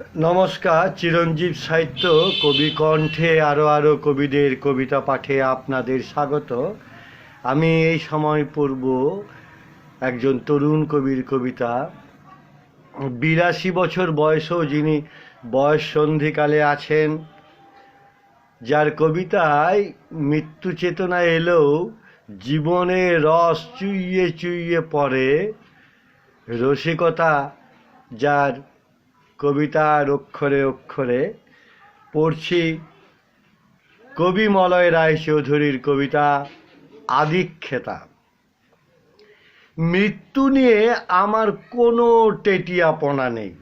নমস্কার, চিরঞ্জীব সাহিত্য, কবি কণ্ঠে আরও আরও কবিদের কবিতা পাঠে আপনাদের স্বাগত। আমি এই সময় পড়ব একজন তরুণ কবির কবিতা। বিরাশি বছর বয়সেও যিনি বয়স সন্ধিকালে আছেন, যার কবিতায় মৃত্যু চেতনা এলেও জীবনে রস চুইয়ে চুইয়ে পড়ে, রসিকতা যার কবিতার অক্ষরে অক্ষরে পড়ছি কবি মলয় রায় চৌধুরীর কবিতা আদিক্ষেতা। মৃত্যু নিয়ে আমার কোনো টেটিয়াপনা নেই।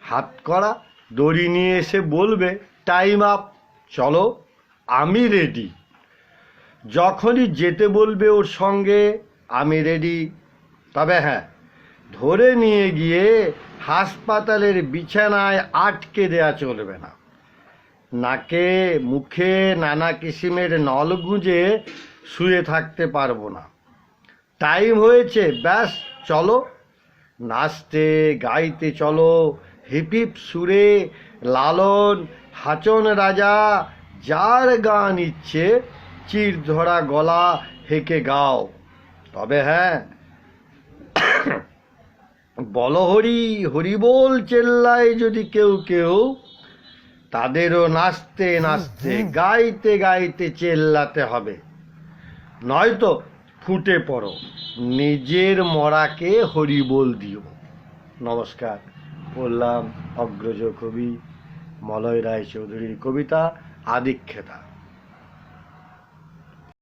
হাত করা দড়ি নিয়ে এসে বলবে, টাইম আপ, চলো, আমি রেডি। যখনই যেতে বলবে ওর সঙ্গে, আমি রেডি। তবে হ্যাঁ ধরে নিয়ে গিয়ে হাসপাতালের বিছানায় আটকে দেয়া চলবে না। নাকে, মুখে, নানা কিসিমের নল গুঁজে শুয়ে থাকতে পারব না। টাইম হয়েছে, ব্যাস, চলো। নাচতে, গাইতে চলো হিপ হিপ সুরে, লালন, হাচন রাজা, যার গান ইচ্ছে চির ধরা গলা হেঁকে গাও। তবে হ্যাঁ বল হরি হরি বল চেল্লায় যদি কেউ কেউ তাদেরও নাচতে নাচতে গাইতে গাইতে চেল্লাতে হবে। নয়তো ফুটে পড়ো নিজের মরাকে হরি বল দিও। নমস্কার বললাম অগ্রজ কবি মলয় রায় চৌধুরীর কবিতা আদিক্ষেতা।